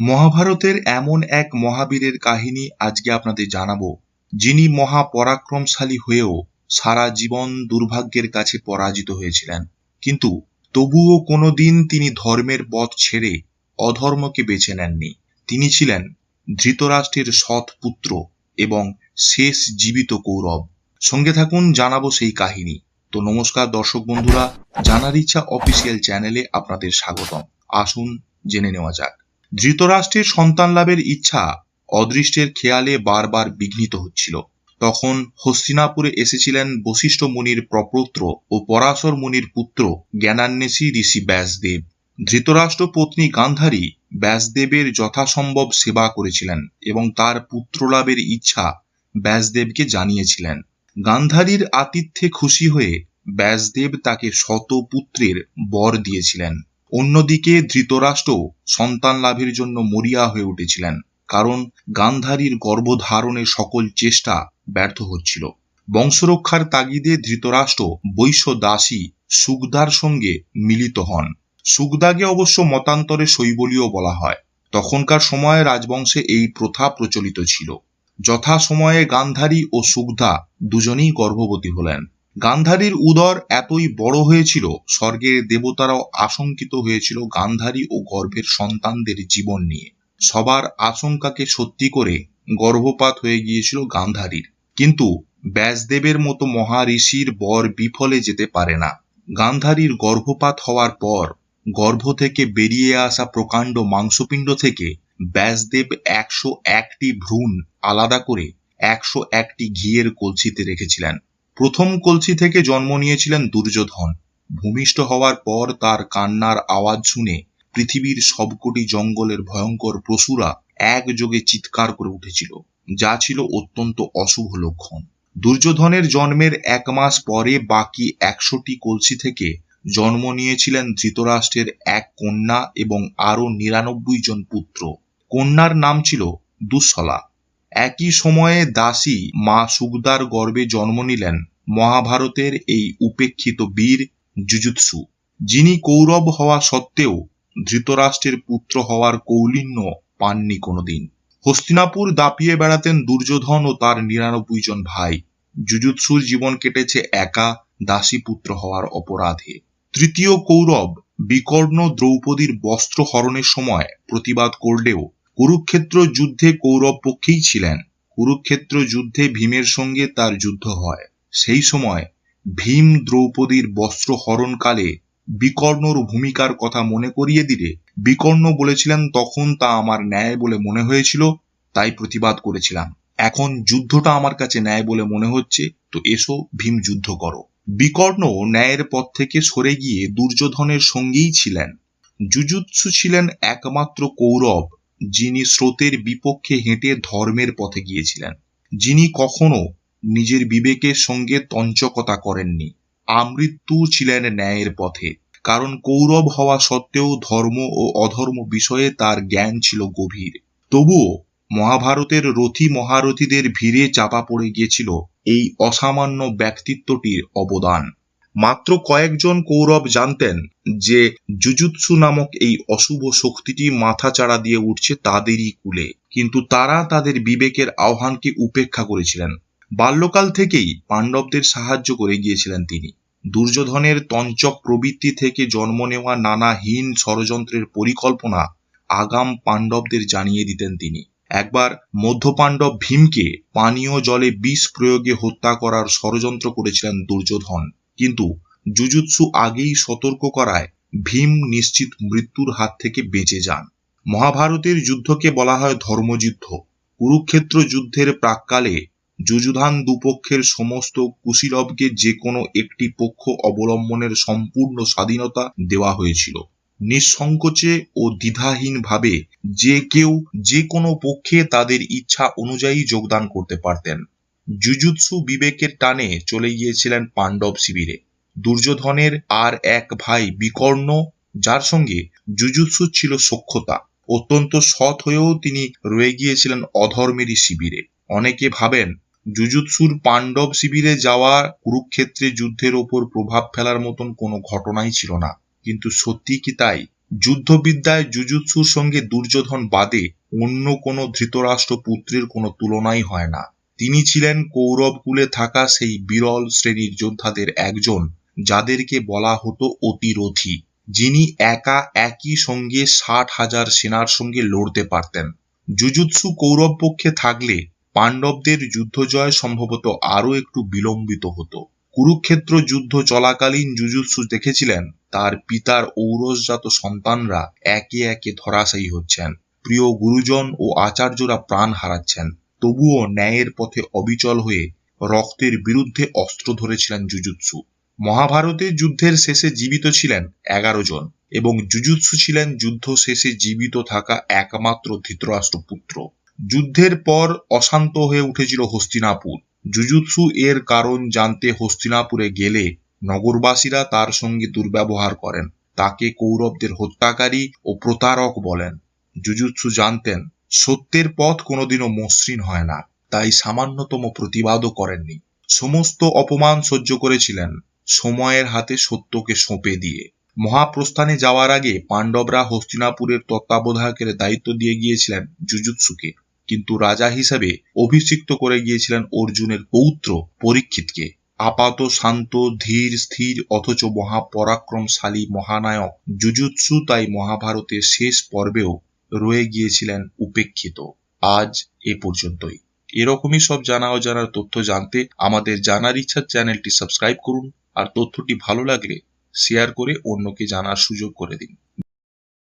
মহাভারতের এমন এক মহাবীরের কাহিনী আজকে আপনাদের জানাব, যিনি মহাপরাক্রমশালী হয়েও সারা জীবন দুর্ভাগ্যের কাছে পরাজিত হয়েছিলেন। কিন্তু তবুও কোনোদিন তিনি ধর্মের পথ ছেড়ে অধর্মকে বেছে নেননি। তিনি ছিলেন ধৃতরাষ্ট্রের সৎ পুত্র এবং শেষ জীবিত কৌরব। সঙ্গে থাকুন, জানাব সেই কাহিনী। তো নমস্কার দর্শক বন্ধুরা, জানার ইচ্ছা অফিসিয়াল চ্যানেলে আপনাদের স্বাগতম। আসুন, জেনে নেওয়া যাক। ধৃতরাষ্ট্রের সন্তান লাভের ইচ্ছা অদৃষ্টের খেয়ালে বারবার বিঘ্নিত হচ্ছিল। তখন হস্তিনাপুরে এসেছিলেন বশিষ্ঠ মুনির প্রপৌত্র ও পরাশর মুনির পুত্র জ্ঞানান্বেষী ঋষি ব্যাসদেব। ধৃতরাষ্ট্র পত্নী গান্ধারী ব্যাসদেবের যথাসম্ভব সেবা করেছিলেন এবং তার পুত্রলাভের ইচ্ছা ব্যাসদেবকে জানিয়েছিলেন। গান্ধারীর আতিথ্যে খুশি হয়ে ব্যাসদেব তাকে শত পুত্রের বর দিয়েছিলেন। অন্যদিকে ধৃতরাষ্ট্র সন্তান লাভের জন্য মরিয়া হয়ে উঠেছিলেন, কারণ গান্ধারীর গর্ভধারণের সকল চেষ্টা ব্যর্থ হচ্ছিল। বংশরক্ষার তাগিদে ধৃতরাষ্ট্র বৈশ্য দাসী সুগদার সঙ্গে মিলিত হন। সুগদাকে অবশ্য মতান্তরে শৈবলীয় বলা হয়। তখনকার সময়ে রাজবংশে এই প্রথা প্রচলিত ছিল। যথা সময়ে গান্ধারী ও সুগধা দুজনেই গর্ভবতী হলেন। গান্ধারীর উদর এতই বড় হয়েছিল স্বর্গের দেবতারাও আশঙ্কিত হয়েছিল গান্ধারী ও গর্ভের সন্তানদের জীবন নিয়ে। সবার আশঙ্কাকে সত্যি করে গর্ভপাত হয়ে গিয়েছিল গান্ধারীর। কিন্তু ব্যাসদেবের মতো মহারিষির বর বিফলে যেতে পারে না। গান্ধারীর গর্ভপাত হওয়ার পর গর্ভ থেকে বেরিয়ে আসা প্রকাণ্ড মাংসপিণ্ড থেকে ব্যাসদেব একশো একটি ভ্রূণ আলাদা করে একশো একটি ঘিয়ের কলসিতে রেখেছিলেন। প্রথম কলসি থেকে জন্ম নিয়েছিলেন দুর্যোধন। ভূমিষ্ঠ হওয়ার পর তার কান্নার আওয়াজ শুনে পৃথিবীর সবকটি জঙ্গলের ভয়ঙ্কর পশুরা একযোগে চিৎকার করে উঠেছিল, যা ছিল অত্যন্ত অশুভ লক্ষণ। দুর্যোধনের জন্মের এক মাস পরে বাকি একশোটি কলসি থেকে জন্ম নিয়েছিলেন ধৃতরাষ্ট্রের এক কন্যা এবং আরও নিরানব্বই জন পুত্র। কন্যার নাম ছিল দুঃসলা। একই সময়ে দাসী মা সুগদার গর্ভে জন্ম নিলেন মহাভারতের এই উপেক্ষিত বীর জুজুৎসু, যিনি কৌরব হওয়া সত্ত্বেও ধৃতরাষ্ট্রের পুত্র হওয়ার কৌলিন্য পাননি কোনোদিন। হস্তিনাপুর দাপিয়ে বেড়াতেন দুর্যোধন ও তার নিরানব্বই জন ভাই। জুজুৎসুর জীবন কেটেছে একা, দাসী পুত্র হওয়ার অপরাধে। তৃতীয় কৌরব বিকর্ণ দ্রৌপদীর বস্ত্র হরণের সময় প্রতিবাদ করলেও কুরুক্ষেত্র যুদ্ধে কৌরব পক্ষেই ছিলেন। কুরুক্ষেত্র যুদ্ধে ভীমের সঙ্গে তার যুদ্ধ হয়। সেই সময় ভীম দ্রৌপদীর বস্ত্র হরণকালে বিকর্ণর ভূমিকার কথা মনে করিয়ে দিলে বিকর্ণ বলেছিলেন, তখন তা আমার ন্যায় বলে মনে হয়েছিল, তাই প্রতিবাদ করেছিলাম। এখন যুদ্ধটা আমার কাছে ন্যায় বলে মনে হচ্ছে, তো এসো ভীম যুদ্ধ করো। বিকর্ণ ন্যায়ের পথ থেকে সরে গিয়ে দুর্যোধনের সঙ্গেই ছিলেন। জুজুৎসু ছিলেন একমাত্র কৌরব, যিনি স্রোতের বিপক্ষে হেঁটে ধর্মের পথে গিয়েছিলেন। যিনি কখনো নিজের বিবেকের সঙ্গে তঞ্চকতা করেননি। আমৃত্যু ছিলেন ন্যায়ের পথে। কারণ কৌরব হওয়া সত্ত্বেও ধর্ম ও অধর্ম বিষয়ে তার জ্ঞান ছিল গভীর। তবুও মহাভারতের রথী মহারথীদের ভিড়ে চাপা পড়ে গিয়েছিল এই অসামান্য ব্যক্তিত্বটির অবদান। মাত্র কয়েকজন কৌরব জানতেন যে জুজুৎসু নামক এই অশুভ শক্তিটি মাথা চাড়া দিয়ে উঠছে তাদেরই কুলে। কিন্তু তারা তাদের বিবেকের আহ্বানকে উপেক্ষা করেছিলেন। বাল্যকাল থেকেই পাণ্ডবদের সাহায্য করে গিয়েছিলেন তিনি। দুর্যোধনের তঞ্চক প্রবৃত্তি থেকে জন্ম নেওয়া নানা হীন ষড়যন্ত্রের পরিকল্পনা আগাম পাণ্ডবদের জানিয়ে দিতেন তিনি। একবার মধ্যপাণ্ডব ভীমকে পানীয় জলে বিষ প্রয়োগে হত্যা করার ষড়যন্ত্র করেছিলেন দুর্যোধন। কিন্তু জুজুৎসু আগেই সতর্ক করায় ভীম নিশ্চিত মৃত্যুর হাত থেকে বেঁচে যান। মহাভারতের যুদ্ধকে বলা হয় ধর্মযুদ্ধ। কুরুক্ষেত্র যুদ্ধের প্রাককালে যুযুধান দুপক্ষের সমস্ত কুশীলবকে যে কোনো একটি পক্ষ অবলম্বনের সম্পূর্ণ স্বাধীনতা দেওয়া হয়েছিল। নিঃসংকোচে ও দ্বিধাহীনভাবে যে কেউ যে কোনো পক্ষে তাদের ইচ্ছা অনুযায়ী যোগদান করতে পারতেন। জুজুৎসু বিবেকের টানে চলে গিয়েছিলেন পাণ্ডব শিবিরে। দুর্যোধনের আর এক ভাই বিকর্ণ, যার সঙ্গে জুজুৎসু ছিল সক্ষতা অত্যন্ত সৎ হয়েও তিনি রয়ে গিয়েছিলেন অধর্মেরই শিবিরে। অনেকে ভাবেন জুজুৎসুর পাণ্ডব শিবিরে যাওয়া কুরুক্ষেত্রে যুদ্ধের ওপর প্রভাব ফেলার মতন কোনো ঘটনাই ছিল না। কিন্তু সত্যি কি তাই? যুদ্ধবিদ্যায় জুজুৎসুর সঙ্গে দুর্যোধন বাদে অন্য কোনো ধৃতরাষ্ট্র পুত্রের কোনো তুলনাই হয় না। তিনি ছিলেন কৌরব কুলে থাকা সেই বিরল শ্রেণির যোদ্ধাদের একজন, যাদেরকে বলা হতো অতিরথী যিনি একা একই সঙ্গে ষাট হাজার সেনার সঙ্গে লড়তে পারতেন। জুজুৎসু কৌরব পক্ষে থাকলে পাণ্ডবদের যুদ্ধজয় সম্ভবত আরও একটু বিলম্বিত হতো। কুরুক্ষেত্র যুদ্ধ চলাকালীন জুজুৎসু দেখেছিলেন, তার পিতার ঔরসজাত সন্তানরা একে একে ধরাশায়ী হচ্ছেন। প্রিয় গুরুজন ও আচার্যরা প্রাণ হারাচ্ছেন। তবুও ন্যায়ের পথে অবিচল হয়ে রক্তের বিরুদ্ধে অস্ত্র ধরেছিলেন জুজুৎসু। মহাভারতে যুদ্ধের শেষে জীবিত ছিলেন এগারো জন এবং জুজুৎসু ছিলেন যুদ্ধ শেষে জীবিত থাকা একমাত্র ধৃতরাষ্ট্র পুত্র যুদ্ধের পর অশান্ত হয়ে উঠেছিল হস্তিনাপুর। জুজুৎসু এর কারণ জানতে হস্তিনাপুরে গেলে নগরবাসীরা তার সঙ্গে দুর্ব্যবহার করেন। তাকে কৌরবদের হত্যাকারী ও প্রতারক বলেন। জুজুৎসু জানতেন, সত্যের পথ কোনোদিনও মসৃণ হয় না, তাই সামান্যতম প্রতিবাদও করেননি। সমস্ত অপমান সহ্য করেছিলেন, সময়ের হাতে সত্যকে সঁপে দিয়ে। মহাপ্রস্থানে যাওয়ার আগে পাণ্ডবরা হস্তিনাপুরের তত্ত্বাবধায়কের দায়িত্ব দিয়ে গিয়েছিলেন জুজুৎসুকে। কিন্তু রাজা হিসেবে অভিষিক্ত করে গিয়েছিলেন অর্জুনের পৌত্র পরীক্ষিতকে। আপাত, শান্ত, ধীর, স্থির, অথচ মহাপরাক্রমশালী মহানায়ক জুজুৎসু তাই মহাভারতের শেষ পর্বেও রয়ে গিয়েছিলেন উপেক্ষিত। আজ এ পর্যন্তই। এরকমই সব জানা অজানার তথ্য জানতে আমাদের জানার ইচ্ছার চ্যানেলটি সাবস্ক্রাইব করুন, আর তথ্যটি ভালো লাগলে শেয়ার করে অন্যকে জানার সুযোগ করে দিন।